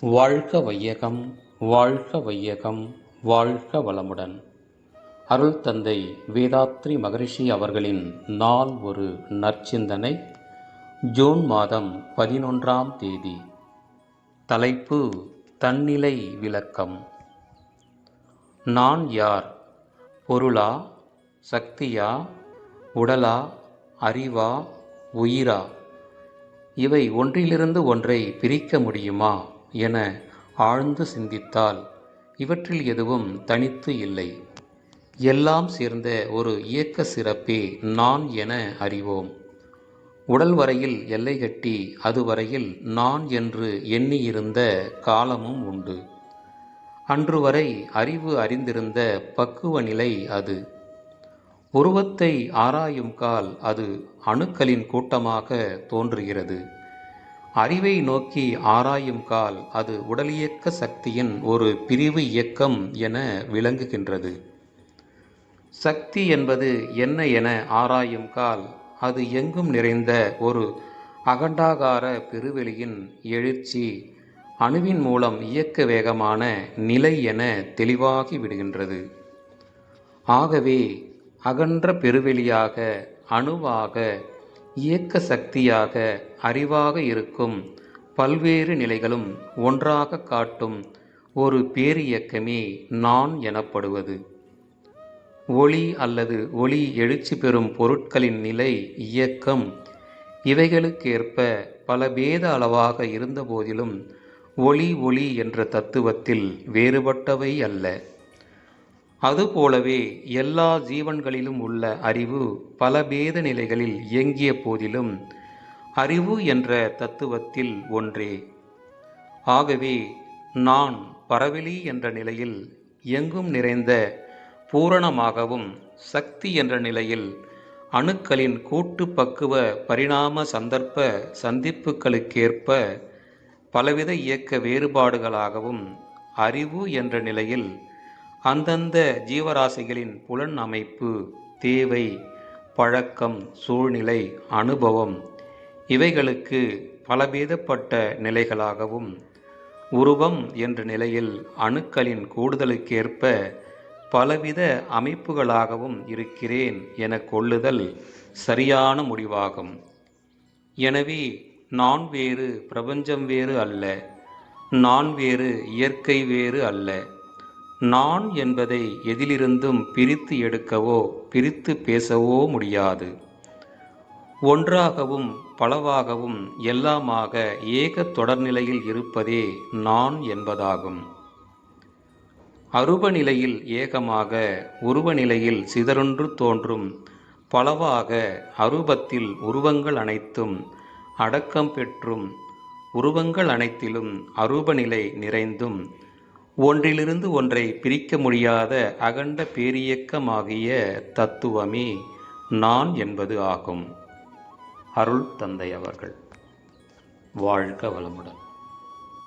வாழ்க வையகம் வாழ்க வையகம் வாழ்க வளமுடன். அருள் தந்தை வேதாத்ரி மகரிஷி அவர்களின் நாள் ஒரு நற்சிந்தனை. ஜூன் மாதம் பதினொன்றாம் தேதி. தலைப்பு தன்னிலை விளக்கம். நான் யார்? பொருளா சக்தியா உடலா அறிவா உயிரா? இவை ஒன்றிலிருந்து ஒன்றை பிரிக்க முடியுமா? என ஆழ்ந்து சிந்தித்தால் இவற்றில் எதுவும் தனித்து இல்லை. எல்லாம் சேர்ந்த ஒரு இயக்க சிறப்பே நான் என அறிவோம். உடல் வரையில் எல்லை கட்டி அதுவரையில் நான் என்று எண்ணியிருந்த காலமும் உண்டு. அன்று வரை அறிவு அறிந்திருந்த பக்குவ நிலை அது. உருவத்தை ஆராயும் கால் அது அணுக்களின் கூட்டமாக தோன்றுகிறது. அறிவை நோக்கி ஆராயும் கால் அது உடலியக்க சக்தியின் ஒரு பிரிவு இயக்கம் என விளங்குகின்றது. சக்தி என்பது என்ன என ஆராயும் கால் அது எங்கும் நிறைந்த ஒரு அகண்டாகார பெருவெளியின் எழுச்சி அணுவின் மூலம் இயக்க வேகமான நிலை என தெளிவாகி விடுகின்றது. ஆகவே அகன்ற பெருவெளியாக அணுவாக இயக்க சக்தியாக அறிவாக இருக்கும் பல்வேறு நிலைகளும் ஒன்றாக காட்டும் ஒரு பேரியக்கமே நான் எனப்படுவது. ஒளி அல்லது ஒளி எழுச்சி பெறும் பொருட்களின் நிலை இயக்கம். இவைகளுக்கேற்ப பல பேத அளவாக இருந்தபோதிலும் ஒளி ஒளி என்ற தத்துவத்தில் வேறுபட்டவை அல்ல. அதுபோலவே எல்லா ஜீவன்களிலும் உள்ள அறிவு பல பேத நிலைகளில் இயங்கிய போதிலும் அறிவு என்ற தத்துவத்தில் ஒன்றே. ஆகவே நான் பரவெளி என்ற நிலையில் எங்கும் நிறைந்த பூரணமாகவும் சக்தி என்ற நிலையில் அணுக்களின் கூட்டு பக்குவ பரிணாம சந்தர்ப்ப சந்திப்புகளுக்கேற்ப பலவித இயக்க வேறுபாடுகளாகவும் அறிவு என்ற நிலையில் அந்தந்த ஜீவராசிகளின் புலன் அமைப்பு தேவை பழக்கம் சூழ்நிலை அனுபவம் இவைகளுக்கு பலபேதப்பட்ட நிலைகளாகவும் உருவம் என்ற நிலையில் அணுக்களின் கூடுதலுக்கேற்ப பலவித அமைப்புகளாகவும் இருக்கிறேன் என கொள்ளுதல் சரியான முடிவாகும். எனவே நான் வேறு பிரபஞ்சம் வேறு அல்ல நான் வேறு இயற்கை வேறு அல்ல. நான் என்பதை எதிலிருந்தும் பிரித்து எடுக்கவோ பிரித்து பேசவோ முடியாது. ஒன்றாகவும் பலவாகவும் எல்லாமாக ஏக தொடர்நிலையில் இருப்பதே நான் என்பதாகும். அருப நிலையில் ஏகமாக உருவநிலையில் சிதறொன்று தோன்றும் பலவாக அருபத்தில் உருவங்கள் அனைத்தும் அடக்கம் பெற்றும் உருவங்கள் அனைத்திலும் அரூபநிலை நிறைந்தும் ஒன்றிலிருந்து ஒன்றை பிரிக்க முடியாத அகண்ட பேரியக்கமாகிய தத்துவமே நான் என்பது ஆகும். அருள் தந்தை அவர்கள். வாழ்க வளமுடன்.